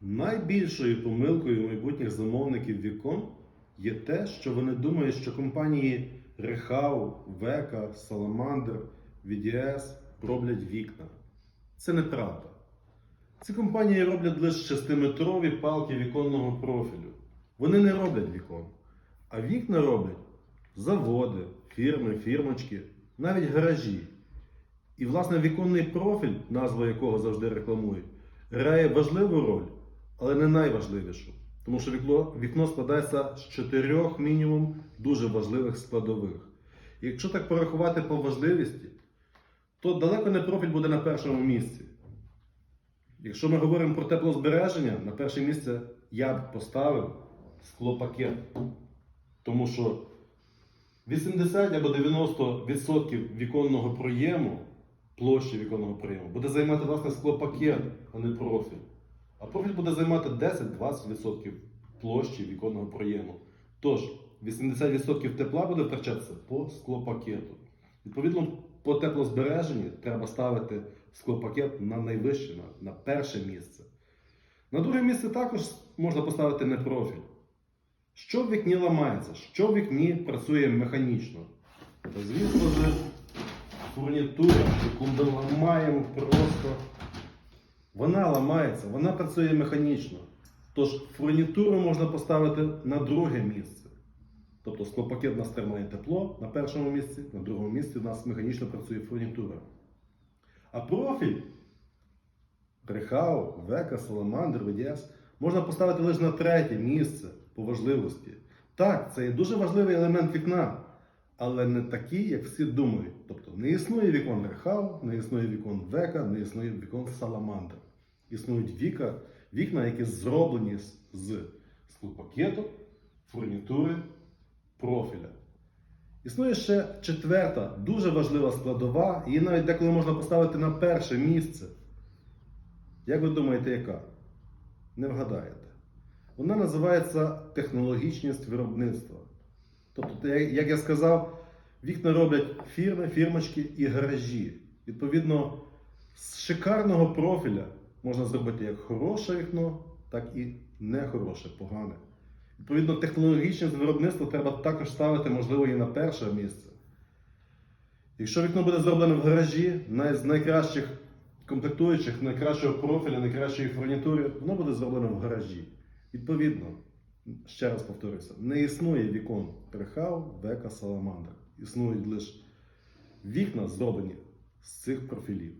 Найбільшою помилкою майбутніх замовників вікон є те, що вони думають, що компанії Рехау, Века, Саламандр, VDS роблять вікна. Це неправда. Ці компанії роблять лише 6-метрові палки віконного профілю. Вони не роблять вікон. А вікна роблять заводи, фірми, фірмочки, навіть гаражі. І, власне, віконний профіль, назва якого завжди рекламують, грає важливу роль, але не найважливішу. Тому що вікно, вікно складається з чотирьох мінімум дуже важливих складових. І якщо так порахувати по важливості, то далеко не профіль буде на першому місці. Якщо ми говоримо про теплозбереження, на перше місце я б поставив склопакет. Тому що 80 або 90% віконного проєму, площі віконного проєму, буде займати власне склопакет, а не профіль. А профіль буде займати 10-20% площі віконного проєму. Тож 80% тепла буде втрачатися по склопакету. Відповідно, по теплозбереженні треба ставити склопакет на найвище, на, на перше місце. На друге місце також можна поставити не профіль. Що в вікні ламається? Що в вікні працює механічно? Та, звісно ж, фурнітура, яку ми ламаємо просто. Вона ламається, вона працює механічно. Тож фурнітуру можна поставити на друге місце. Тобто склопакет у нас тримає тепло на першому місці, на другому місці у нас механічно працює фурнітура. А профіль Рехау, Века, Саламандр, ВДС можна поставити лише на третє місце по важливості. Так, це є дуже важливий елемент вікна, але не такий, як всі думають. Тобто не існує вікон Рехау, не існує вікон Века, не існує вікон Саламандр. Існують віка, вікна, які зроблені з склопакету, фурнітури, профіля. Існує ще четверта, дуже важлива складова, її навіть деколи можна поставити на перше місце. Як ви думаєте, яка? Не вгадаєте. Вона називається технологічність виробництва. Тобто, як я сказав, вікна роблять фірми, фірмочки і гаражі. Відповідно, з шикарного профіля можна зробити як хороше вікно, так і нехороше, погане. Відповідно, технологічність виробництва треба також ставити, можливо, і на перше місце. Якщо вікно буде зроблене в гаражі, з найкращих комплектуючих, найкращого профіля, найкращої фурнітури, воно буде зроблено в гаражі. Відповідно, ще раз повторюся, не існує вікон Прихал, Века, Саламандр. Існують лише вікна, зроблені з цих профілів.